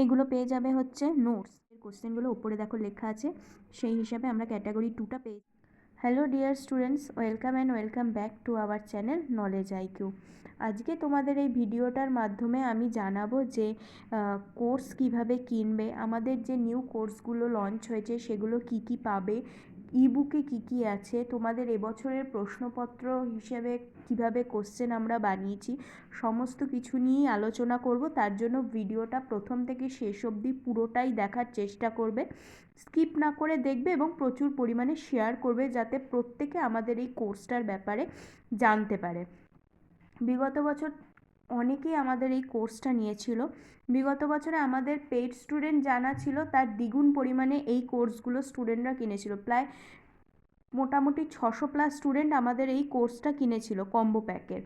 এইগুলো পেয়ে যাবে হচ্ছে নোটস কোশ্চেনগুলো উপরে দেখো লেখা আছে, সেই হিসাবে আমরা ক্যাটাগরি টুটা পেয়ে hello dear students welcome and welcome back to our channel knowledge I Q আজকে তোমাদের এই ভিডিওটার মাধ্যমে আমি জানাব যে কোর্স কীভাবে কিনবে, আমাদের যে নিউ কোর্সগুলো লঞ্চ হয়েছে সেগুলো কি কি পাবে ইবুকে কি কি আছে? তোমাদের এবছরের প্রশ্নপত্র হিসেবে কীভাবে কোশ্চেন আমরা বানিয়েছি, সমস্ত কিছু নিয়েই আলোচনা করব। তার জন্য ভিডিওটা প্রথম থেকে শেষ অবধি পুরোটাই দেখার চেষ্টা করবে। স্কিপ না করে দেখবে এবং প্রচুর পরিমাণে শেয়ার করবে যাতে প্রত্যেকে আমাদের এই কোর্সটার ব্যাপারে জানতে পারে। বিগত বছর অনেকেই আমাদের এই কোর্সটা নিয়েছিল। বিগত বছরে আমাদের পেইড স্টুডেন্ট জানা ছিল, তার দ্বিগুণ পরিমাণে এই কোর্সগুলো স্টুডেন্টরা কিনেছিল। প্রায় মোটামুটি ছশো প্লাস স্টুডেন্ট আমাদের এই কোর্সটা কিনেছিল কম্বো প্যাকের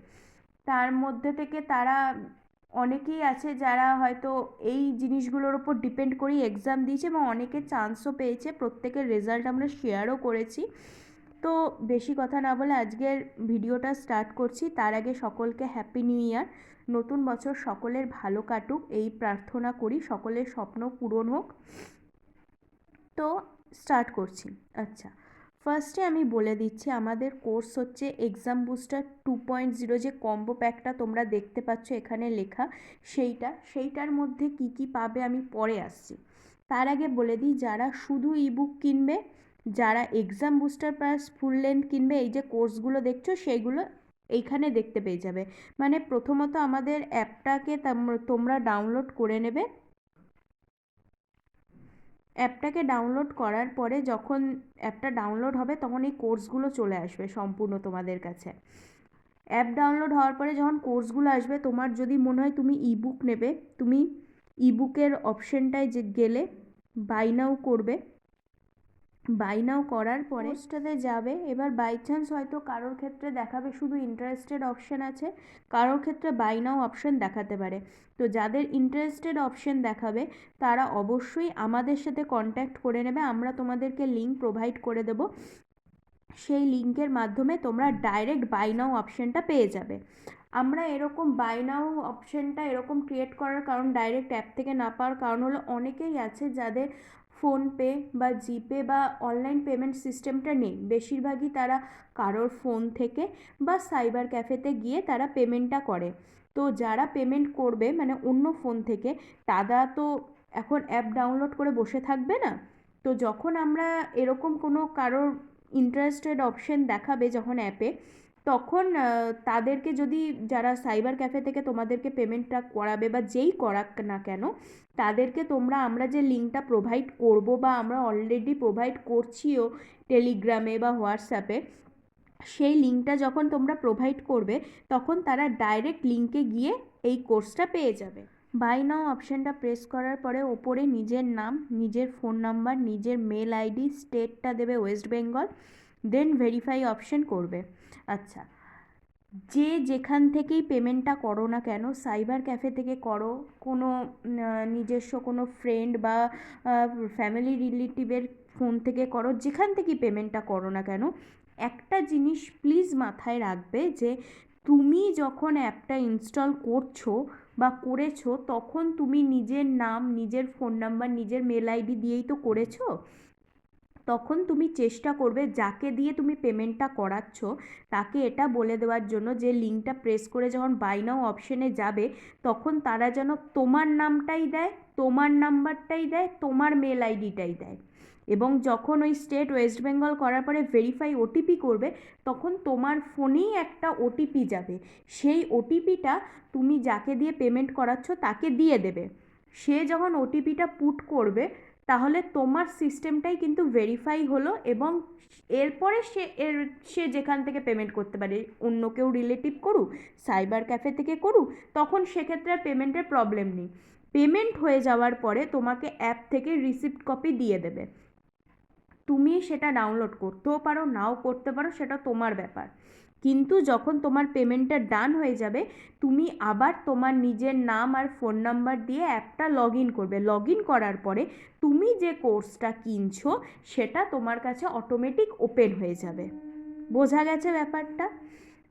তার মধ্যে থেকে তারা অনেকেই আছে যারা হয়তো এই জিনিসগুলোর ওপর ডিপেন্ড করেই এক্সাম দিয়েছে এবং অনেকে চান্সও পেয়েছে। প্রত্যেকের রেজাল্ট আমরা শেয়ারও করেছি। তো বেশি কথা না বলে আজকের ভিডিওটা স্টার্ট করছি। তার আগে সকলকে হ্যাপি নিউ ইয়ার নতুন বছর সকলের ভালো কাটুক, এই প্রার্থনা করি, সকলের স্বপ্ন পূরণ হোক। তো স্টার্ট করছি। আচ্ছা ফার্স্টে আমি বলে দিচ্ছি, আমাদের কোর্স হচ্ছে exam booster two point zero যে কম্বো প্যাকটা তোমরা দেখতে পাচ্ছ এখানে লেখা, সেইটা, সেইটার মধ্যে কি কি পাবে আমি পরে আসছি। তার আগে বলে দিই, যারা শুধু ইবুক কিনবে, যারা exam booster plus full length কিনবে, এই যে কোর্সগুলো দেখছ সেইগুলো এইখানে দেখতে পেয়ে যাবে। মানে প্রথমত আমাদের অ্যাপটাকে তোমরা ডাউনলোড করে নেবে। অ্যাপটাকে ডাউনলোড করার পরে যখন অ্যাপটা ডাউনলোড হবে তখন এই কোর্সগুলো চলে আসবে সম্পূর্ণ তোমাদের কাছে। অ্যাপ ডাউনলোড হওয়ার পরে যখন কোর্সগুলো আসবে, তোমার যদি মনে হয় তুমি ইবুক নেবে, তুমি ইবুকের অপশনটায় যে গেলে বাই নাও করবে। বাই নাও করার পরে সেটাতে যাবে, এবার বাই চান্স হয়তো কারোর ক্ষেত্রে দেখাবে, শুধু ইন্টারেস্টেড অপশন আছে, কারোর ক্ষেত্রে বাই নাও অপশন দেখাতে পারে। তো যাদের ইন্টারেস্টেড অপশন দেখাবে, তারা অবশ্যই আমাদের সাথে কন্ট্যাক্ট করে নেবে, আমরা তোমাদেরকে লিঙ্ক প্রোভাইড করে দেব। সেই লিঙ্কের মাধ্যমে তোমরা ডাইরেক্ট বাই নাও অপশনটা পেয়ে যাবে। আমরা এরকম বাই নাও অপশনটা এরকম ক্রিয়েট করার কারণ ডাইরেক্ট অ্যাপ থেকে না পাওয়ার কারণ হলো অনেকেই আছে যাদের ফোনপে বা জিপে বা অনলাইন পেমেন্ট সিস্টেমটা নেই। বেশিরভাগই তারা কারোর ফোন থেকে বা সাইবার ক্যাফেতে গিয়ে তারা পেমেন্টটা করে। তো যারা পেমেন্ট করবে মানে অন্য ফোন থেকে, তারা তো এখন অ্যাপ ডাউনলোড করে বসে থাকবে না? তো যখন আমরা এরকম কোনো কারোর ইন্টারেস্টেড অপশন দেখাবে যখন অ্যাপে তখন তাদেরকে যদি যারা সাইবার ক্যাফে থেকে তোমাদেরকে পেমেন্টটা করাবে বা যেই করাক না কেন, তাদেরকে তোমরা, আমরা যে লিঙ্কটা প্রোভাইড করব বা আমরা অলরেডি প্রোভাইড করছিও টেলিগ্রামে বা হোয়াটসঅ্যাপে সেই লিঙ্কটা যখন তোমরা প্রোভাইড করবে, তখন তারা ডাইরেক্ট লিঙ্কে গিয়ে এই কোর্সটা পেয়ে যাবে। বাই নাও অপশানটা প্রেস করার পরে ওপরে নিজের নাম, নিজের ফোন নাম্বার নিজের মেল আইডি স্টেটটা দেবে West Bengal then verify option করবে। আচ্ছা যে যেখান থেকেই পেমেন্টটা করো না কেন সাইবার ক্যাফে থেকে করো, কোনো নিজস্ব কোনো ফ্রেন্ড বা ফ্যামিলি রিলেটিভের ফোন থেকে করো, যেখান থেকেই পেমেন্টটা করো না কেন, একটা জিনিস প্লিজ মাথায় রাখবে যে, তুমি যখন অ্যাপটা ইনস্টল করছ বা করেছ, তখন তুমি নিজের নাম, নিজের ফোন নাম্বার নিজের মেল আইডি দিয়েই তো করেছ তখন তুমি চেষ্টা করবে যাকে দিয়ে তুমি পেমেন্টটা করাচ্ছ, তাকে এটা বলে দেওয়ার জন্য যে লিঙ্কটা প্রেস করে যখন বাই নাও অপশানে যাবে, তখন তারা যেন তোমার নামটাই দেয়, তোমার নাম্বারটাই দেয়, তোমার মেল আইডিটাই দেয়। এবং যখন ওই স্টেট ওয়েস্ট বেঙ্গল করার পরে ভেরিফাই ওটিপি করবে, তখন তোমার ফোনেই একটা ওটিপি যাবে। সেই ওটিপিটা তুমি যাকে দিয়ে পেমেন্ট করাচ্ছ, তাকে দিয়ে দেবে। সে যখন ওটিপিটা পুট করবে তাহলে তোমার সিস্টেমটাই কিন্তু ভেরিফাই হলো এবং এরপরে সে, এর, সে যেখান থেকে পেমেন্ট করতে পারে, অন্য কেউ রিলেটিভ করুক সাইবার ক্যাফে থেকে করুক, তখন সেক্ষেত্রে পেমেন্টের প্রবলেম নেই। পেমেন্ট হয়ে যাওয়ার পরে তোমাকে অ্যাপ থেকে রিসিপ্ট কপি দিয়ে দেবে। তুমি সেটা ডাউনলোড করতেও পারো নাও করতে পারো সেটা তোমার ব্যাপার। কিন্তু যখন তোমার পেমেন্টটা ডান হয়ে যাবে তুমি আবার তোমার নিজের নাম আর ফোন নাম্বার দিয়ে অ্যাপটা লগ ইন করবে। লগ ইন করার পরে তুমি যে কোর্সটা কিনছো সেটা তোমার কাছে অটোমেটিক ওপেন হয়ে যাবে। বোঝা গেছে ব্যাপারটা?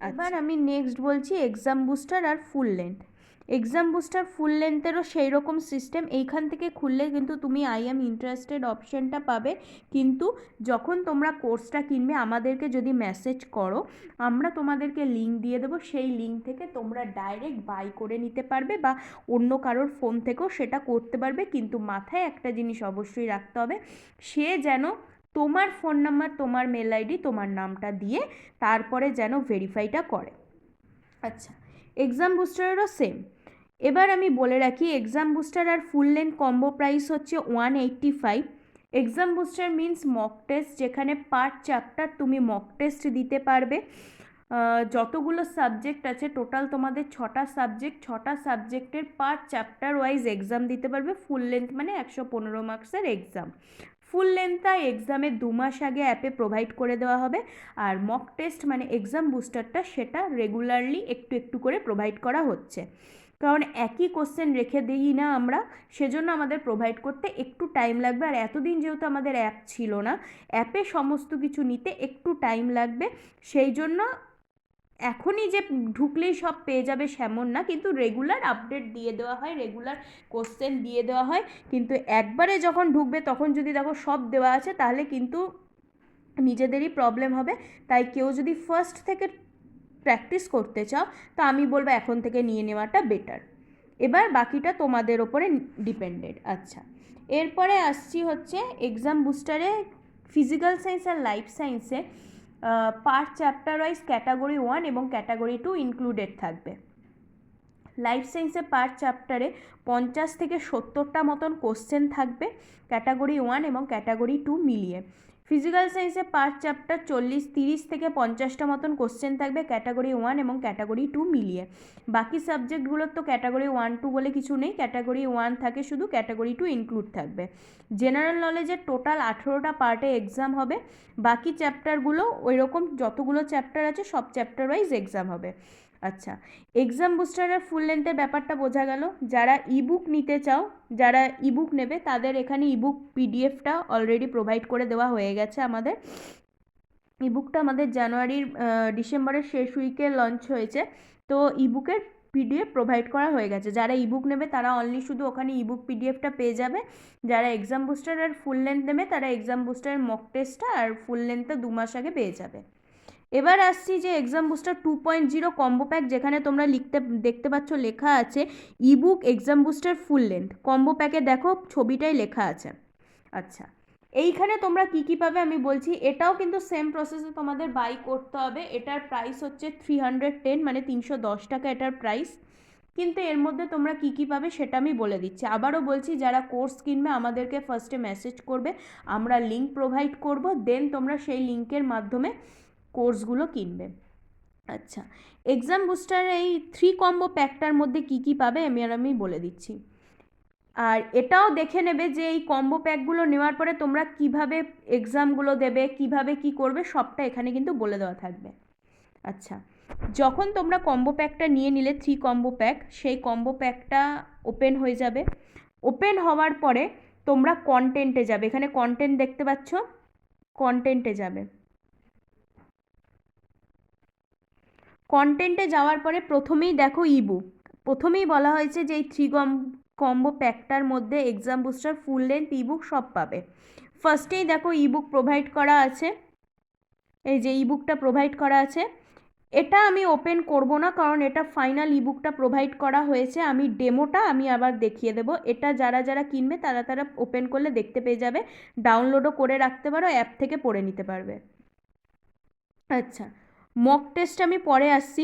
এবার আমি নেক্সট বলছি এক্সাম বুস্টার আর full length exam booster full লেন্থেরও সেই রকম সিস্টেম এইখান থেকে খুললে কিন্তু তুমি আই এম ইন্টারেস্টেড অপশানটা পাবে। কিন্তু যখন তোমরা কোর্সটা কিনবে, আমাদেরকে যদি মেসেজ করো, আমরা তোমাদেরকে লিঙ্ক দিয়ে দেবো। সেই লিঙ্ক থেকে তোমরা ডাইরেক্ট বাই করে নিতে পারবে বা অন্য কারোর ফোন থেকেও সেটা করতে পারবে। কিন্তু মাথায় একটা জিনিস অবশ্যই রাখতে হবে, সে যেন তোমার ফোন নাম্বার তোমার মেল আইডি তোমার নামটা দিয়ে তারপরে যেন ভেরিফাইটা করে। আচ্ছা। এক্সাম বুস্টারেরও সেম এবার আমি বলে রাখি এক্সাম বুস্টার আর ফুল লেন্থ কম্বো প্রাইস হচ্ছে one eighty five exam booster means mock test যেখানে পার চ্যাপ্টার তুমি মক টেস্ট দিতে পারবে। যতগুলো সাবজেক্ট আছে টোটাল তোমাদের ছটা সাবজেক্ট ছটা সাবজেক্টের পার চ্যাপ্টার ওয়াইজ এক্সাম দিতে পারবে। ফুল লেন্থ মানে একশো পনেরো মার্কসের এক্সাম ফুল লেন্থটা এক্সামের দু মাস আগে অ্যাপে প্রোভাইড করে দেওয়া হবে। আর মক টেস্ট মানে এক্সাম বুস্টারটা সেটা রেগুলারলি একটু একটু করে প্রোভাইড করা হচ্ছে। কারণ একই কোশ্চেন রেখে দিই না আমরা, সেজন্য আমাদের প্রোভাইড করতে একটু টাইম লাগবে। আর এতদিন যেহেতু আমাদের অ্যাপ ছিল না অ্যাপে সমস্ত কিছু নিতে একটু টাইম লাগবে। সেই জন্য এখনই যে ঢুকলেই সব পেয়ে যাবে সেমন না, কিন্তু রেগুলার আপডেট দিয়ে দেওয়া হয় রেগুলার কোশ্চেন দিয়ে দেওয়া হয়। কিন্তু একবারে যখন ঢুকবে, তখন যদি দেখো সব দেওয়া আছে, তাহলে কিন্তু নিজেদেরই প্রবলেম হবে। তাই কেউ যদি ফার্স্ট থেকে প্র্যাকটিস করতে চাও, তা আমি বলব এখন থেকে নিয়ে নেওয়াটা বেটার এবার বাকিটা তোমাদের ওপরে ডিপেন্ডেড আচ্ছা এরপরে আসছি হচ্ছে এক্সাম বুস্টারে ফিজিক্যাল সায়েন্স আর লাইফ সায়েন্সে per chapter wise category one এবং ক্যাটাগরি টু ইনক্লুডেড থাকবে। লাইফ সায়েন্সে পার চ্যাপ্টারে পঞ্চাশ থেকে সত্তরটা মতন কোশ্চেন থাকবে, ক্যাটাগরি ওয়ান এবং ক্যাটাগরি টু মিলিয়ে। ফিজিক্যাল সায়েন্সে পার চ্যাপ্টার চল্লিশ, তিরিশ থেকে পঞ্চাশটা মতন কোশ্চেন থাকবে ক্যাটাগরি ওয়ান এবং ক্যাটাগরি টু মিলিয়ে। বাকি সাবজেক্টগুলোর তো ক্যাটাগরি ওয়ান টু বলে কিছু নেই ক্যাটাগরি ওয়ান থাকে শুধু ক্যাটাগরি টু ইনক্লুড থাকবে। জেনারেল নলেজের টোটাল আঠেরোটা পার্টে এক্সাম হবে, বাকি চ্যাপ্টারগুলো ওই রকম যতগুলো চ্যাপ্টার আছে সব চ্যাপ্টার ওয়াইজ এক্সাম হবে। আচ্ছা এক্সাম বুস্টারের ফুল লেন্থের ব্যাপারটা বোঝা গেল। যারা ইবুক নিতে চাও, যারা ইবুক নেবে, তাদের এখানে ইবুক পিডিএফটা অলরেডি প্রোভাইড করে দেওয়া হয়ে গেছে আমাদের। ইবুকটা আমাদের জানুয়ারির ডিসেম্বরের শেষ উইকে লঞ্চ হয়েছে। তো ইবুকের পিডিএফ প্রোভাইড করা হয়ে গেছে। যারা ইবুক নেবে, তারা অনলি শুধু ওখানে ইবুক পিডিএফটা পেয়ে যাবে। যারা এক্সাম বুস্টার আর ফুল লেন্থ নেবে, তারা এক্সাম বুস্টারের মক টেস্টটা আর ফুল লেন্থটা দু মাস আগে পেয়ে যাবে। এবার আসছি যে exam booster two point zero combo pack যেখানে তোমরা লিখতে, দেখতে পাচ্ছ লেখা আছে ebook exam booster full length combo প্যাকে দেখো ছবিটাই লেখা আছে। আচ্ছা এইখানে তোমরা কী কী পাবে আমি বলছি। এটাও কিন্তু সেম প্রসেসে তোমাদের বাই করতে হবে। এটার প্রাইস হচ্ছে থ্রি হান্ড্রেড টেন মানে তিনশো দশ টাকা এটার প্রাইস কিন্তু এর মধ্যে তোমরা কী কী পাবে সেটা আমি বলে দিচ্ছি। আবারও বলছি, যারা কোর্স কিনবে, আমাদেরকে ফার্স্টে মেসেজ করবে। আমরা লিঙ্ক প্রোভাইড করব। দেন তোমরা সেই লিঙ্কের মাধ্যমে কোর্সগুলো কিনবে। আচ্ছা এক্সাম বুস্টার এই থ্রি কম্বো প্যাকটার মধ্যে কী কী পাবে আমি আর আমি বলে দিচ্ছি। আর এটাও দেখে নেবে যে এই কম্বো প্যাকগুলো নেওয়ার পরে তোমরা কীভাবে এক্সামগুলো দেবে, কীভাবে কি করবে, সবটা এখানে কিন্তু বলে দেওয়া থাকবে। আচ্ছা যখন তোমরা কম্বো প্যাকটা নিয়ে নিলে থ্রি কম্বো প্যাক সেই কম্বো প্যাকটা ওপেন হয়ে যাবে। ওপেন হওয়ার পরে তোমরা কন্টেন্টে যাবে। এখানে কন্টেন্ট দেখতে পাচ্ছ? কন্টেন্টে যাবে। কন্টেন্টে যাওয়ার পরে প্রথমেই দেখো ইবুক প্রথমেই বলা হয়েছে যে এই থ্রি কম কম্বো প্যাকটার মধ্যে exam booster full length ebook সব পাবে। ফার্স্টেই দেখো ইবুক প্রোভাইড করা আছে। এই যে ইবুকটা প্রোভাইড করা আছে। এটা আমি ওপেন করব না, কারণ এটা ফাইনাল ইবুকটা প্রোভাইড করা হয়েছে। আমি ডেমোটা আমি আবার দেখিয়ে দেবো। এটা যারা যারা কিনবে, তারা তারা ওপেন করলে দেখতে পেয়ে যাবে। ডাউনলোডও করে রাখতে পারো অ্যাপ থেকে পড়ে নিতে পারবে। আচ্ছা। মক টেস্ট আমি পরে আসছি।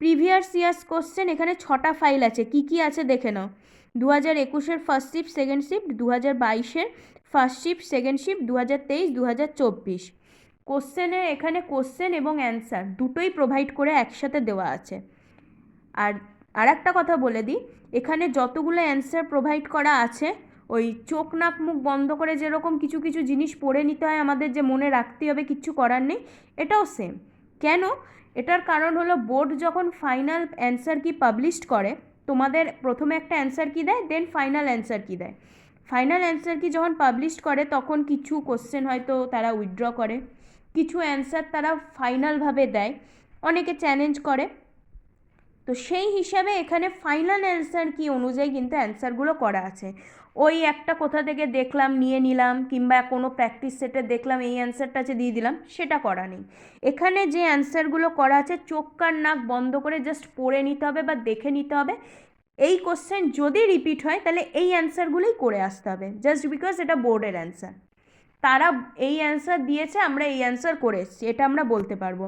প্রিভিয়াস ইয়ার্স কোশ্চেন এখানে ছটা ফাইল আছে। কি কি আছে দেখে নাও। দু হাজার একুশের ফার্স্ট শিফট সেকেন্ড শিফট দু হাজার বাইশের ফার্স্ট শিফট সেকেন্ড শিফট দু হাজার তেইশ দু হাজার চব্বিশ কোশ্চেনের এখানে কোশ্চেন এবং অ্যান্সার দুটোই প্রোভাইড করে একসাথে দেওয়া আছে। আর আর একটা কথা বলে দিই, এখানে যতগুলো অ্যান্সার প্রোভাইড করা আছে, ওই চোখ নাক মুখ বন্ধ করে যেরকম কিছু কিছু জিনিস পড়ে নিতে হয়, আমাদের যে মনে রাখতে হবে, কিচ্ছু করার নেই, এটাও সেম কেন? এটার কারণ হলো বোর্ড যখন ফাইনাল অ্যান্সার কি পাবলিশড করে, তোমাদের প্রথমে একটা অ্যান্সার কি দেয় দেন ফাইনাল অ্যান্সার কি দেয়। ফাইনাল অ্যান্সার কি যখন পাবলিশ করে, তখন কিছু কোশ্চেন হয়তো তারা উইথড্র করে, কিছু অ্যান্সার তারা ফাইনালভাবে দেয়, অনেকে চ্যালেঞ্জ করে। তো সেই হিসাবে এখানে ফাইনাল অ্যান্সার কি অনুযায়ী কিন্তু অ্যান্সারগুলো করা আছে। ওই একটা কোথা থেকে দেখলাম, নিয়ে নিলাম, কিংবা কোনো প্র্যাকটিস সেটে দেখলাম, এই অ্যান্সারটা আছে দিয়ে দিলাম, সেটা করা নেই। এখানে যে অ্যান্সারগুলো করা আছে, চোখ কান নাক বন্ধ করে জাস্ট পড়ে নিতে হবে বা দেখে নিতে হবে। এই কোশ্চেন যদি রিপিট হয়, তাহলে এই অ্যান্সারগুলোই করে আসতে হবে জাস্ট বিকজ এটা বোর্ডের অ্যান্সার তারা এই অ্যান্সার দিয়েছে, আমরা এই অ্যান্সার করে এসেছি, এটা আমরা বলতে পারব।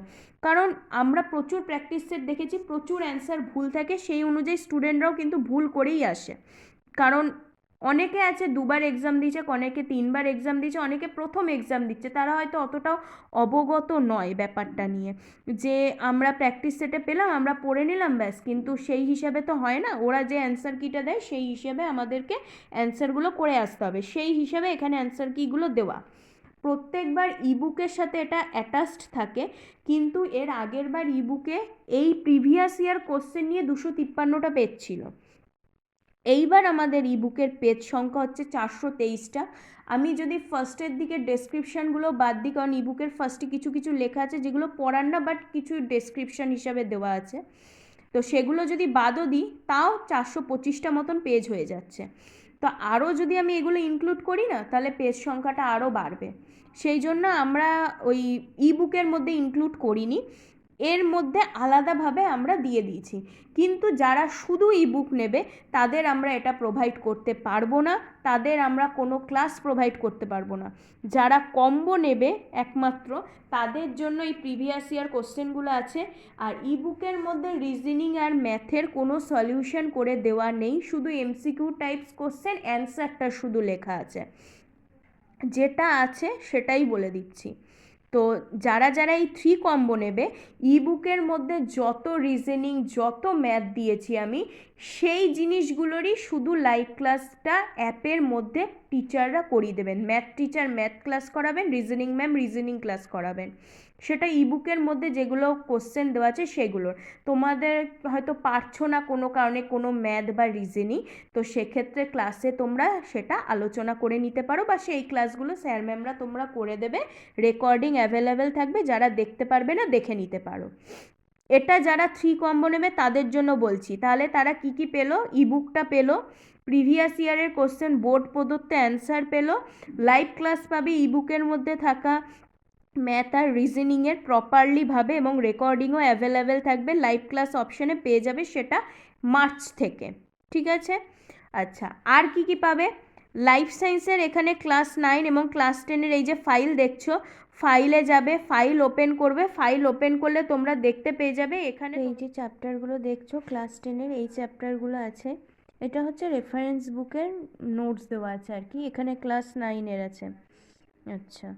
কারণ আমরা প্রচুর প্র্যাকটিস সেট দেখেছি, প্রচুর অ্যান্সার ভুল থাকে, সেই অনুযায়ী স্টুডেন্টরাও কিন্তু ভুল করেই আসে। কারণ অনেকে আছে দুবার এক্সাম দিয়েছে, অনেকে তিনবার এক্সাম দিয়েছে, অনেকে প্রথম এক্সাম দিচ্ছে। তারা হয়তো অতটাও অবগত নয় ব্যাপারটা নিয়ে। যে আমরা প্র্যাকটিস সেটে পেলাম, আমরা পড়ে নিলাম ব্যাস। কিন্তু সেই হিসাবে তো হয় না। ওরা যে অ্যান্সার কিটা দেয়, সেই হিসেবে আমাদেরকে অ্যান্সারগুলো করে আসতে হবে। সেই হিসাবে এখানে অ্যান্সার কিগুলো দেওয়া। প্রত্যেকবার ইবুকের সাথে এটা অ্যাটাচড থাকে। কিন্তু এর আগের বার ইবুকে এই প্রিভিয়াস ইয়ার কোশ্চেন নিয়ে দুশো তিপ্পান্নটা পেজ এইবার আমাদের ইবুকের পেজ সংখ্যা হচ্ছে চারশো তেইশটা। আমি যদি ফার্স্টের দিকে ডেসক্রিপশানগুলো বাদ দিই, কারণ ইবুকের ফার্স্টে কিছু কিছু লেখা আছে, যেগুলো পড়ার না বাট কিছু ডেসক্রিপশান হিসাবে দেওয়া আছে। তো সেগুলো যদি বাদও দিই, তাও চারশো পঁচিশটা মতন পেজ হয়ে যাচ্ছে। তো আরও যদি আমি এগুলো ইনক্লুড করি না, তাহলে পেজ সংখ্যাটা আরও বাড়বে। সেই জন্য আমরা ওই ইবুকের মধ্যে ইনক্লুড করিনি। এর মধ্যে আলাদাভাবে আমরা দিয়ে দিয়েছি। কিন্তু যারা শুধু ইবুক নেবে, তাদের আমরা এটা প্রোভাইড করতে পারব না, তাদের আমরা কোনো ক্লাস প্রোভাইড করতে পারব না। যারা কম্বো নেবে একমাত্র, তাদের জন্য এই প্রিভিয়াস ইয়ার কোশ্চেনগুলো আছে, আর ইবুকের মধ্যে রিজনিং আর ম্যাথের কোনো সলিউশন করে দেওয়া নেই, শুধু এমসিকিউ টাইপস কোশ্চেন অ্যান্সারটা শুধু লেখা আছে। যেটা আছে সেটাই বলে দিচ্ছি। তো যারা যারা এই থ্রি কম্বো নেবে ই বুকের মধ্যে যত রিজনিং যত ম্যাথ দিয়েছি আমি, সেই জিনিসগুলোরই শুধু লাইভ ক্লাসটা অ্যাপের মধ্যে টিচাররা করিয়ে দেবেন। ম্যাথ টিচার ম্যাথ ক্লাস করাবেন রিজনিং ম্যাম রিজনিং ক্লাস করাবেন। সেটা ইবুকের মধ্যে যেগুলো কোশ্চেন দেওয়া আছে সেগুলোর। তোমাদের হয়তো পারছ না কোনো কারণে কোনো ম্যাথ বা রিজনিং তো সেক্ষেত্রে ক্লাসে তোমরা সেটা আলোচনা করে নিতে পারো বা সেই ক্লাসগুলো স্যার ম্যামরা তোমরা করে দেবে। রেকর্ডিং অ্যাভেলেবেল থাকবে, যারা দেখতে পারবে না দেখে নিতে পারো। এটা যারা থ্রি কম্বো নেবে তাদের জন্য বলছি। তাহলে তারা কি কি পেল? ইবুকটা পেল প্রিভিয়াস ইয়ারের কোশ্চেন বোর্ড প্রদত্ত অ্যান্সার পেল লাইভ ক্লাস পাবে ইবুকের মধ্যে থাকা ম্যাথ আর রিজনিংয়ের প্রপারলিভাবে এবং রেকর্ডিংও অ্যাভেলেবেল থাকবে লাইভ ক্লাস অপশানে পেয়ে যাবে সেটা মার্চ থেকে ঠিক আছে? আচ্ছা আর কি কি পাবে? লাইফ সায়েন্সের এখানে ক্লাস নাইন এবং ক্লাস টেনের এই যে ফাইল দেখছ ফাইলে যাবে ফাইল ওপেন করবে ফাইল ওপেন করলে তোমরা দেখতে পেয়ে যাবে এখানে এই যে চ্যাপ্টারগুলো দেখছ ক্লাস টেনের এই চ্যাপ্টারগুলো আছে এটা হচ্ছে রেফারেন্স বুকের নোটস দেওয়া আছে আর কি এখানে ক্লাস নাইনের আছে আচ্ছা।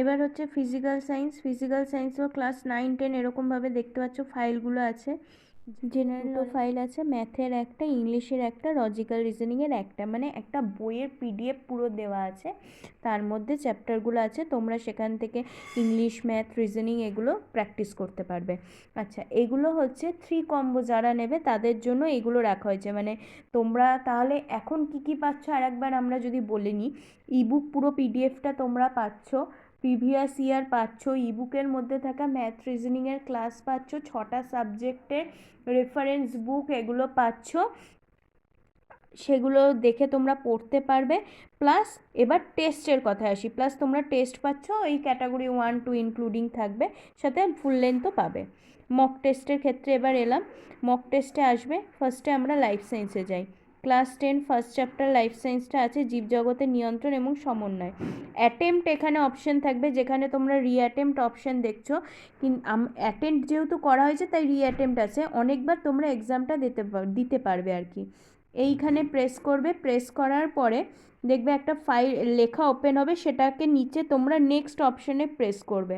এবার হচ্ছে ফিজিক্যাল সায়েন্স ফিজিক্যাল সায়েন্সও ক্লাস নাইন টেন এরকমভাবে দেখতে পাচ্ছ ফাইলগুলো আছে। জেনারেলও ফাইল আছে ম্যাথের একটা ইংলিশের একটা লজিক্যাল রিজনিংয়ের একটা মানে একটা বইয়ের পিডিএফ পুরো দেওয়া আছে। তার মধ্যে চ্যাপ্টারগুলো আছে তোমরা সেখান থেকে ইংলিশ ম্যাথ রিজনিং এগুলো প্র্যাকটিস করতে পারবে। আচ্ছা এগুলো হচ্ছে থ্রি কম্বো যারা নেবে তাদের জন্য এগুলো রাখা হয়েছে। মানে তোমরা তাহলে এখন কি কি পাচ্ছ? আর একবার আমরা যদি বলে নিই ইবুক পুরো পিডিএফটা তোমরা পাচ্ছ। প্রিভিয়াস ইয়ার পাচ্ছ, ইবুকের মধ্যে থাকা ম্যাথ রিজনিংয়ের ক্লাস পাচ্ছ, ছটা সাবজেক্টের রেফারেন্স বুক এগুলো পাচ্ছ। সেগুলো দেখে তোমরা পড়তে পারবে। প্লাস এবার টেস্টের কথায় আসি, প্লাস তোমরা টেস্ট পাচ্ছ, এই ক্যাটাগরি ওয়ান, টু ইনক্লুডিং থাকবে, সাথে ফুল লেন্থও পাবে। মক টেস্টের ক্ষেত্রে এবার এলাম, মক টেস্টে আসবে, ফার্স্টে আমরা লাইফ সায়েন্সে যাই। Class ten, first chapter, life সায়েন্সটা আছে, জীবজগতের নিয়ন্ত্রণ এবং সমন্বয়। অ্যাটেম্পট এখানে অপশন থাকবে, যেখানে তোমরা রিঅ্যাটেম্পট অপশন দেখছ। অ্যাটেম্প যেহেতু করা হয়েছে, তাই রিঅ্যাটেম্পট আছে। অনেকবার তোমরা এক্সামটা দিতে দিতে পারবে আর কি। এইখানে প্রেস করবে। প্রেস করার পরে দেখবে একটা ফাইল লেখা ওপেন হবে, সেটাকে নিচে তোমরা নেক্সট অপশনে প্রেস করবে।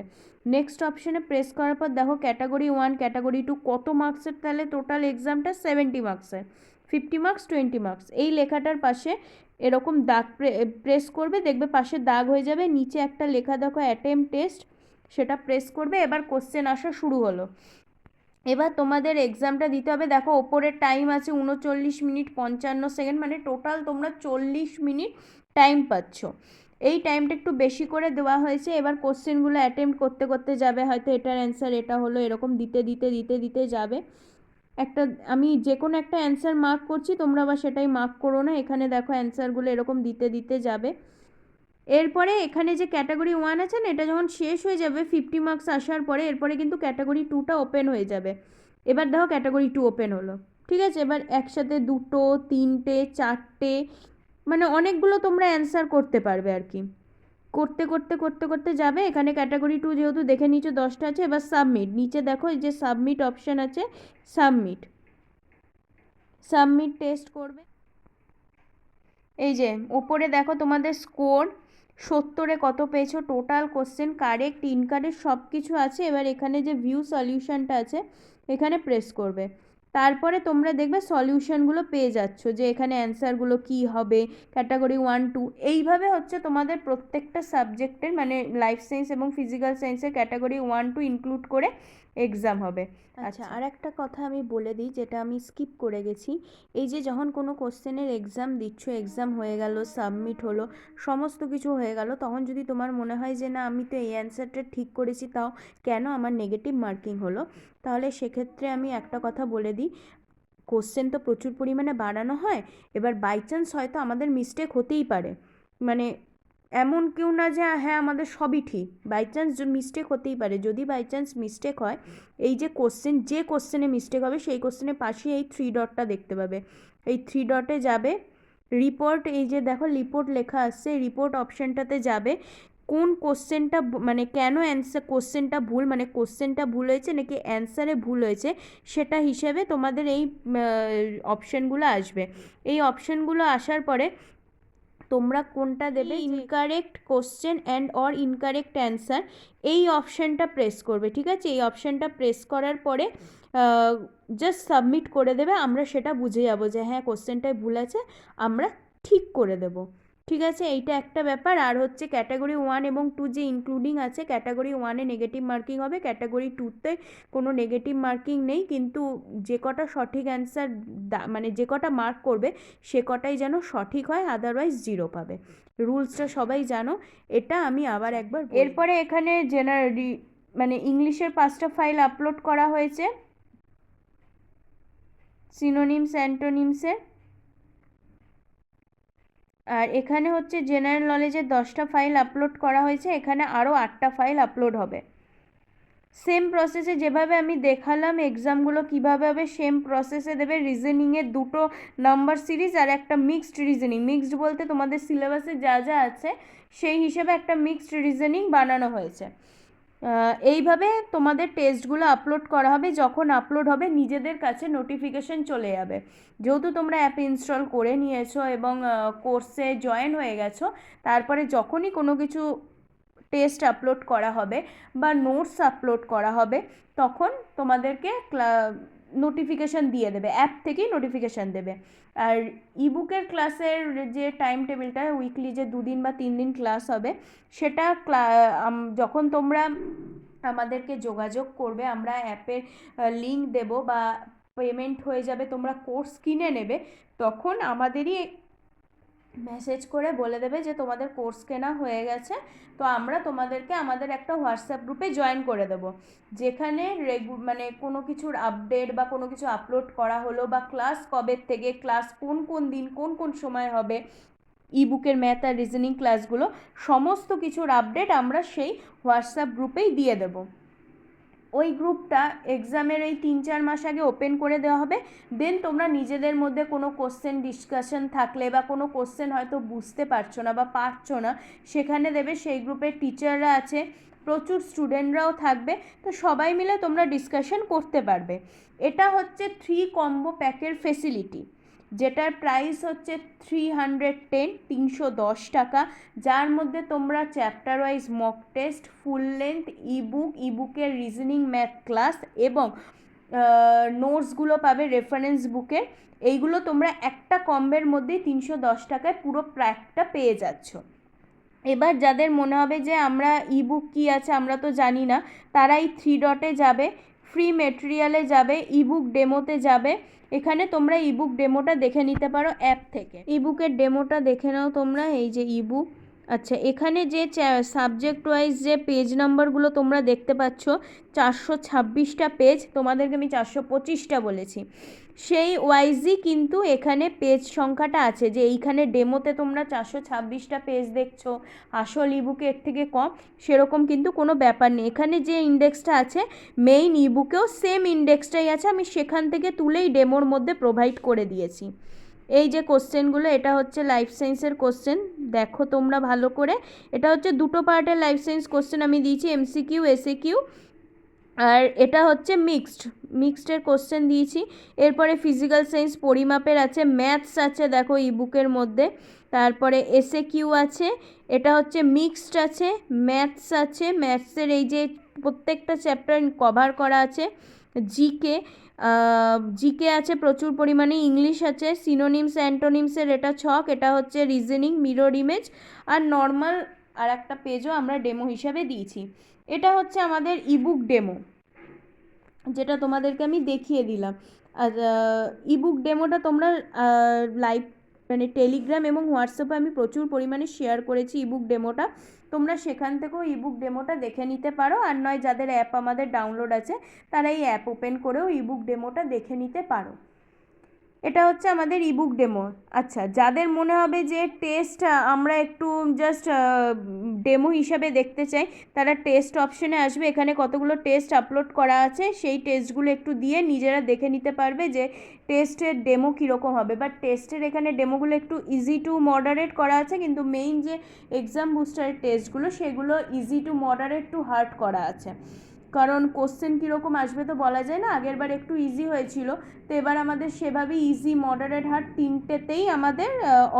নেক্সট অপশনে প্রেস করার পর দেখো ক্যাটাগরি ওয়ান, ক্যাটাগরি টু কত মার্কসের তাহলে টোটাল এক্সামটা সেভেন্টি মার্কসের ফিফটি মার্কস টোয়েন্টি মার্কস এই লেখাটার পাশে এরকম দাগ প্রেস করবে, দেখবে পাশে দাগ হয়ে যাবে, নিচে একটা লেখা দেখো অ্যাটেম টেস্ট সেটা প্রেস করবে, এবার কোশ্চেন আসা শুরু হলো। এবার তোমাদের এক্সামটা দিতে হবে, দেখো ওপরের টাইম আছে উনচল্লিশ মিনিট পঞ্চান্ন সেকেন্ড মানে টোটাল তোমরা চল্লিশ মিনিট টাইম পাচ্ছ। এই টাইমটা একটু বেশি করে দেওয়া হয়েছে, এবার কোশ্চেনগুলো অ্যাটেম্প্ট করতে করতে যাবে, হয়তো এটার অ্যান্সার এটা হলো, এরকম দিতে দিতে দিতে দিতে যাবে। একটা, আমি যে কোনো একটা অ্যান্সার মার্ক করছি, তোমরা আবার সেটাই মার্ক করো না। এখানে দেখো অ্যান্সারগুলো এরকম দিতে দিতে যাবে। এরপরে এখানে যে ক্যাটাগরি ওয়ান আছে না, এটা যখন শেষ হয়ে যাবে ফিফটি মার্কস আসার পরে, এরপরে কিন্তু ক্যাটাগরি টুটা ওপেন হয়ে যাবে। এবার দেখো ক্যাটাগরি টু ওপেন হলো। ঠিক আছে? এবার একসাথে দুটো, তিনটে, চারটে মানে অনেকগুলো তোমরা অ্যান্সার করতে পারবে আর কি। করতে করতে করতে করতে যাবে। এখানে ক্যাটাগরি টু যেহেতু দেখে নিচে দশটা আছে। এবার সাবমিট নিচে দেখো যে সাবমিট অপশান আছে সাবমিট সাবমিট টেস্ট করবে। এই যে ওপরে দেখো তোমাদের স্কোর সত্তরে কত পেয়েছ টোটাল কোশ্চেন কারেক্ট ইনকারেক্ট সব কিছু আছে। এবার এখানে যে ভিউ সলিউশনটা আছে, এখানে প্রেস করবে। তারপরে তোমরা দেখবে সলিউশনগুলো পেয়ে যাচ্ছ যে এখানে অ্যান্সারগুলো কি হবে ক্যাটাগরি ওয়ান টু এইভাবে হচ্ছে তোমাদের প্রত্যেকটা সাবজেক্টের মানে লাইফ সায়েন্স এবং ফিজিক্যাল সায়েন্সের ক্যাটাগরি ওয়ান টু ইনক্লুড করে এক্সাম হবে। আচ্ছা আর একটা কথা আমি বলে দিই যেটা আমি স্কিপ করে গেছি। এই যে যখন কোনো কোশ্চেনের এক্সাম দিচ্ছ এক্সাম হয়ে গেল সাবমিট হলো সমস্ত কিছু হয়ে গেল তখন যদি তোমার মনে হয় যে না আমি তো এই অ্যান্সারটা ঠিক করেছি তাও কেন আমার নেগেটিভ মার্কিং হলো? তাহলে সেক্ষেত্রে আমি একটা কথা বলে দিই। কোশ্চেন তো প্রচুর পরিমাণে বাড়ানো হয় এবার বাই চান্স হয়তো আমাদের মিস্টেক হতেই পারে। মানে এমন কেউ না যে হ্যাঁ আমাদের সবই ঠিক। বাই চান্স মিস্টেক হতেই পারে। যদি বাই চান্স মিস্টেক হয়, এই যে কোশ্চেন যে কোশ্চেনে মিস্টেক হবে, সেই কোশ্চেনের পাশে এই থ্রি ডটটা দেখতে পাবে। এই থ্রি ডটে যাবে রিপোর্ট এই যে দেখো রিপোর্ট লেখা আসছে রিপোর্ট অপশানটাতে যাবে, কোন কোশ্চেনটা মানে কেন অ্যান্সার কোশ্চেনটা ভুল মানে কোশ্চেনটা ভুল হয়েছে নাকি অ্যান্সারে ভুল হয়েছে, সেটা হিসেবে তোমাদের এই অপশানগুলো আসবে। এই অপশানগুলো আসার পরে তোমরা কোনটা দেবে? Incorrect question and or incorrect answer এই অপশানটা প্রেস করবে ঠিক আছে? এই অপশানটা প্রেস করার পরে জাস্ট সাবমিট করে দেবে। আমরা সেটা বুঝে যাব যে হ্যাঁ কোশ্চেনটায় ভুল আছে আমরা ঠিক করে দেবো। ঠিক আছে? এইটা একটা ব্যাপার। আর হচ্ছে ক্যাটাগরি ওয়ান এবং টু যে ইনক্লুডিং আছে ক্যাটাগরি ওয়ানে নেগেটিভ মার্কিং হবে ক্যাটাগরি টুতে কোনো নেগেটিভ মার্কিং নেই। কিন্তু যে কটা সঠিক অ্যান্সার মানে যে কটা মার্ক করবে, সে কটাই যেন সঠিক হয় আদারওয়াইজ জিরো পাবে। রুলসটা সবাই জানো। এটা আমি আবার একবার এরপরে এখানে জেনারেলি মানে ইংলিশের পাঁচটা ফাইল আপলোড করা হয়েছে। সিনোনিমস অ্যান্টোনিমসের আর এখানে হচ্ছে জেনারেল নলেজের দশটা ফাইল আপলোড করা হয়েছে, এখানে আরও আটটা ফাইল আপলোড হবে। সেম প্রসেসে যেভাবে আমি দেখালাম এক্সামগুলো কীভাবে হবে সেম প্রসেসে দেবে রিজনিংয়ের দুটো নাম্বার সিরিজ আর একটা মিক্সড রিজনিং মিক্সড বলতে তোমাদের সিলেবাসে যা যা আছে, সেই হিসেবে একটা মিক্সড রিজনিং বানানো হয়েছে। এইভাবে তোমাদের টেস্টগুলো আপলোড করা হবে। যখন আপলোড হবে, নিজেদের কাছে নোটিফিকেশন চলে যাবে। যেহেতু তোমরা অ্যাপ ইনস্টল করে নিয়েছো এবং কোর্সে জয়েন হয়ে গেছো, তারপরে যখনই কোনো কিছু টেস্ট আপলোড করা হবে বা নোটস আপলোড করা হবে, তখন তোমাদেরকে নোটিফিকেশান দিয়ে দেবে অ্যাপ থেকেই নোটিফিকেশান দেবে। আর ইবুকের ক্লাসের যে টাইম টেবিলটা উইকলি যে দুদিন বা তিন দিন ক্লাস হবে, সেটা যখন তোমরা আমাদেরকে যোগাযোগ করবে, আমরা অ্যাপের লিঙ্ক দেব বা পেমেন্ট হয়ে যাবে, তোমরা কোর্স কিনে নেবে, তখন আমাদেরই মেসেজ করে বলে দেবে যে তোমাদের কোর্স কেনা হয়ে গেছে, তো আমরা তোমাদেরকে আমাদের একটা হোয়াটসঅ্যাপ গ্রুপে জয়েন করে দেবো। যেখানে রেগু মানে কোনো কিছুর আপডেট বা কোনো কিছু আপলোড করা হলো বা ক্লাস কবে থেকে ক্লাস কোন কোন দিন, কোন কোন সময় হবে ইবুকের ম্যাথ আর রিজনিং ক্লাসগুলো সমস্ত কিছুর আপডেট আমরা সেই হোয়াটসঅ্যাপ গ্রুপেই দিয়ে দেবো। ওই গ্রুপটা এক্সামের এই তিন চার মাস আগে ওপেন করে দেওয়া হবে। দেন তোমরা নিজেদের মধ্যে কোনো কোশ্চেন ডিসকাশন থাকলে বা কোনো কোশ্চেন হয়তো বুঝতে পারছ না বা পারছ না, সেখানে দেবে। সেই গ্রুপের টিচাররা আছে, প্রচুর স্টুডেন্টরাও থাকবে। তো সবাই মিলে তোমরা ডিসকাশন করতে পারবে। এটা হচ্ছে থ্রি কম্বো প্যাকের ফেসিলিটি যেটার প্রাইস হচ্ছে থ্রি হান্ড্রেড টেন তিনশো দশ টাকা। যার মধ্যে তোমরা chapter wise mock test full length ebook ইবুকের reasoning math class এবং নোটসগুলো পাবে রেফারেন্স বুকের এইগুলো তোমরা একটা কম্বের মধ্যেই তিনশো দশ টাকায় পুরো প্যাকটা পেয়ে যাচ্ছ। এবার যাদের মনে হবে যে আমরা ইবুক কী আছে আমরা তো জানি না তারা এই থ্রি ডটে যাবে ফ্রি মেটেরিয়ালে যাবে ইবুক ডেমোতে যাবে এখানে তোমরা ইবুক ডেমোটা দেখে নিতে পারো অ্যাপ থেকে। ইবুকের ডেমোটা দেখে নাও তোমরা, এই যে ইবুক আচ্ছা এখানে যে সাবজেক্ট ওয়াইজ যে পেজ নাম্বারগুলো তোমরা দেখতে পাচ্ছ, চারশো ছাব্বিশটা পেজ তোমাদেরকে আমি চারশো পঁচিশটা বলেছি। সেই ওয়াইজই কিন্তু এখানে পেজ সংখ্যাটা আছে যে এইখানে ডেমোতে তোমরা চারশো ছাব্বিশটা পেজ দেখছ, আসল ইবুকে এর থেকে কম, সেরকম কিন্তু কোনো ব্যাপার নেই। এখানে যে ইন্ডেক্সটা আছে মেইন ইবুকেও সেম ইন্ডেক্সটাই আছে, আমি সেখান থেকে তুলেই ডেমোর মধ্যে প্রোভাইড করে দিয়েছি। এই যে কোশ্চেনগুলো এটা হচ্ছে লাইফ সায়েন্সের কোশ্চেন দেখো তোমরা ভালো করে। এটা হচ্ছে দুটো পার্টের লাইফ সায়েন্স কোশ্চেন আমি দিয়েছি এমসিকিউ এসএ কিউ আর এটা হচ্ছে মিক্সড মিক্সডের কোশ্চেন দিয়েছি। এরপরে ফিজিক্যাল সায়েন্স পরিমাপের আছে ম্যাথস আছে দেখো ইবুকের মধ্যে। তারপরে এসএ কিউ আছে, এটা হচ্ছে মিক্সড আছে ম্যাথস আছে। ম্যাথসের এই যে প্রত্যেকটা চ্যাপ্টার কভার করা আছে। জিকে জিকে আছে প্রচুর পরিমাণে, ইংলিশ আছে সিনোনিমস অ্যান্টোনিমসের এটা ছক, এটা হচ্ছে রিজনিং মিরর ইমেজ আর নর্মাল আর একটা পেজও আমরা ডেমো হিসাবে দিয়েছি। এটা হচ্ছে আমাদের ইবুক ডেমো যেটা তোমাদেরকে আমি দেখিয়ে দিলাম। আর ইবুক ডেমোটা তোমরা লাইভ মানে টেলিগ্রাম এবং হোয়াটসঅ্যাপে আমি প্রচুর পরিমাণে শেয়ার করেছি ইবুক ডেমোটা তোমরা সেখান থেকেও ইবুক ডেমোটা দেখে নিতে পারো। আর নয়, যাদের অ্যাপ আমাদের ডাউনলোড আছে, তারা এই অ্যাপ ওপেন করেও ইবুক ডেমোটা দেখে নিতে পারো। এটা হচ্ছে আমাদের ইবুক ডেমো আচ্ছা যাদের মনে হবে যে টেস্ট আমরা একটু জাস্ট ডেমো হিসাবে দেখতে চাই, তারা টেস্ট অপশনে আসবে। এখানে কতগুলো টেস্ট আপলোড করা আছে, সেই টেস্টগুলো একটু দিয়ে নিজেরা দেখে নিতে পারবে যে টেস্টের ডেমো কীরকম হবে। বাট টেস্টের এখানে ডেমোগুলো একটু ইজি টু মডারেট করা আছে, কিন্তু মেইন যে এক্সাম বুস্টারের টেস্টগুলো সেগুলো easy to moderate to hard করা আছে। কারণ কোশ্চেন কীরকম আসবে তো বলা যায় না আগের বার একটু ইজি হয়েছিল। তো এবার আমাদের সেভাবেই ইজি মডারেট হার তিনটেতেই আমাদের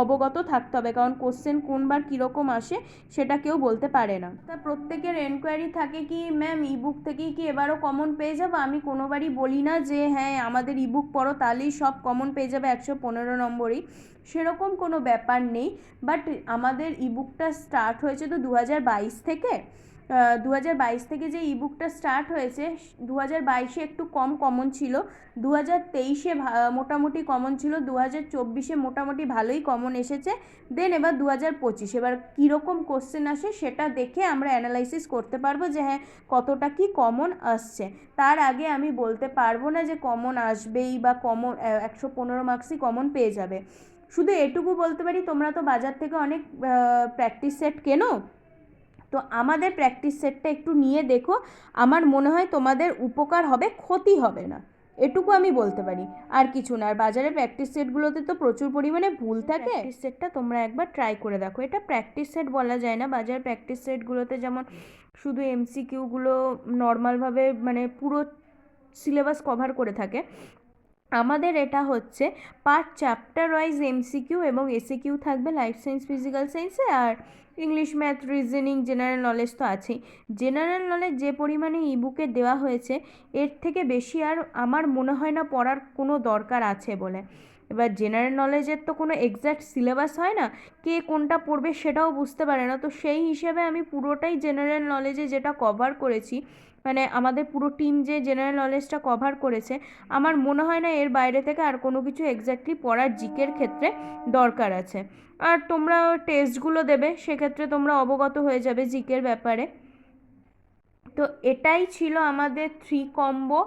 অবগত থাকতে হবে। কারণ কোশ্চেন কোনবার কীরকম আসে সেটা কেউ বলতে পারে না। তা প্রত্যেকের এনকোয়ারি থাকে কি ম্যাম ইবুক থেকেই কি এবারও কমন পেয়ে যাব? আমি কোনোবারই বলি না যে হ্যাঁ আমাদের ইবুক পড়ো, তাহলেই সব কমন পেয়ে যাবে একশো পনেরো নম্বরই। সেরকম কোনো ব্যাপার নেই। বাট আমাদের ইবুকটা স্টার্ট হয়েছে তো দু হাজার বাইশ থেকে। দু হাজার বাইশ থেকে যে ইবুকটা স্টার্ট হয়েছে দু হাজার বাইশে একটু কম কমন ছিল দু হাজার তেইশে মোটামুটি কমন ছিল দু হাজার চব্বিশে মোটামুটি ভালোই কমন এসেছে দেন এবার দু হাজার পঁচিশ, এবার কীরকম কোশ্চেন আসে সেটা দেখে আমরা অ্যানালাইসিস করতে পারব যে হ্যাঁ কতটা কি কমন আসছে। তার আগে আমি বলতে পারব না যে কমন আসবেই বা কমন একশো পনেরো মার্কসই কমন পেয়ে যাবে। শুধু এটুকু বলতে পারি, তোমরা তো বাজার থেকে অনেক প্র্যাকটিস সেট কেনো তো আমাদের প্র্যাকটিস সেটটা একটু নিয়ে দেখো। আমার মনে হয় তোমাদের উপকার হবে, ক্ষতি হবে না। এটুকু আমি বলতে পারি। আর কিছু না, আর বাজারে প্র্যাকটিস সেটগুলোতে তো প্রচুর পরিমাণে ভুল থাকে। প্র্যাকটিস সেটটা তোমরা একবার ট্রাই করে দেখো। এটা প্র্যাকটিস সেট বলা যায় না। বাজার প্র্যাকটিস সেটগুলোতে যেমন শুধু এমসিকিউগুলো নর্মালভাবে মানে পুরো সিলেবাস কভার করে থাকে। আমাদের এটা হচ্ছে পার্ট চ্যাপ্টার ওয়াইজ এমসিকিউ এবং এসিকিউ থাকবে লাইফ সায়েন্স ফিজিক্যাল সায়েন্সে আর English math reasoning general knowledge তো আছেই। জেনারেল নলেজ যে পরিমাণে ইবুকে দেওয়া হয়েছে, এর থেকে বেশি আর আমার মনে হয় না পড়ার কোনো দরকার আছে বলে। এবার জেনারেল নলেজের তো কোনো এক্স্যাক্ট সিলেবাস হয় না, কে কোনটা পড়বে সেটাও বুঝতে পারে না। তো সেই হিসেবে আমি পুরোটাই জেনারেল নলেজে যেটা কভার করেছি মানে আমাদের পুরো টিম যে জেনারেল নলেজটা কভার করেছে, আমার মনে হয় না এর বাইরে থেকে আর কোনো কিছু এক্স্যাক্টলি পড়ার জিকের ক্ষেত্রে দরকার আছে। আর তোমরা টেস্টগুলো দেবে, সেক্ষেত্রে তোমরা অবগত হয়ে যাবে জিকের ব্যাপারে। তো এটাই ছিল আমাদের থ্রি কম্বো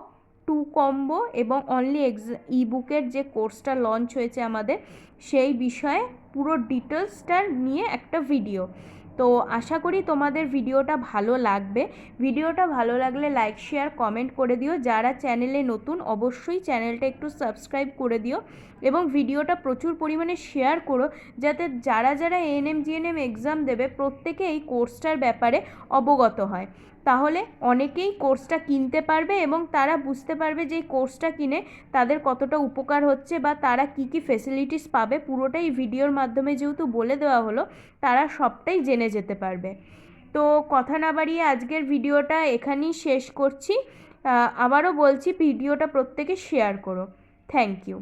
টু কম্বো এবং অনলি এক্স ই বুকের যে কোর্সটা লঞ্চ হয়েছে আমাদের, সেই বিষয়ে পুরো ডিটেলসটা নিয়ে একটা ভিডিও তো আশা করি তোমাদের ভিডিওটা ভালো লাগবে। ভিডিওটা ভালো লাগলে লাইক শেয়ার কমেন্ট করে দিও। যারা চ্যানেলে নতুন, অবশ্যই চ্যানেলটা একটু সাবস্ক্রাইব করে দিও এবং ভিডিওটা প্রচুর পরিমাণে শেয়ার করো। যাতে যারা যারা এএনএম জিএনএম এক্সাম দেবে, প্রত্যেকে এই কোর্সটার ব্যাপারে অবগত হয়। তাহলে অনেকেই কোর্সটা কিনতে পারবে এবং তারা বুঝতে পারবে যে কোর্সটা কিনে তাদের কতটা উপকার হচ্ছে বা তারা কি কি ফেসিলিটিস পাবে। পুরোটাই ভিডিওর মাধ্যমে যেহেতু বলে দেওয়া হলো, তারা সবটাই জেনে যেতে পারবে। তো কথা না বাড়িয়ে আজকের ভিডিওটা এখানেই শেষ করছি। আবারও বলছি, ভিডিওটা প্রত্যেকে শেয়ার করো। Thank you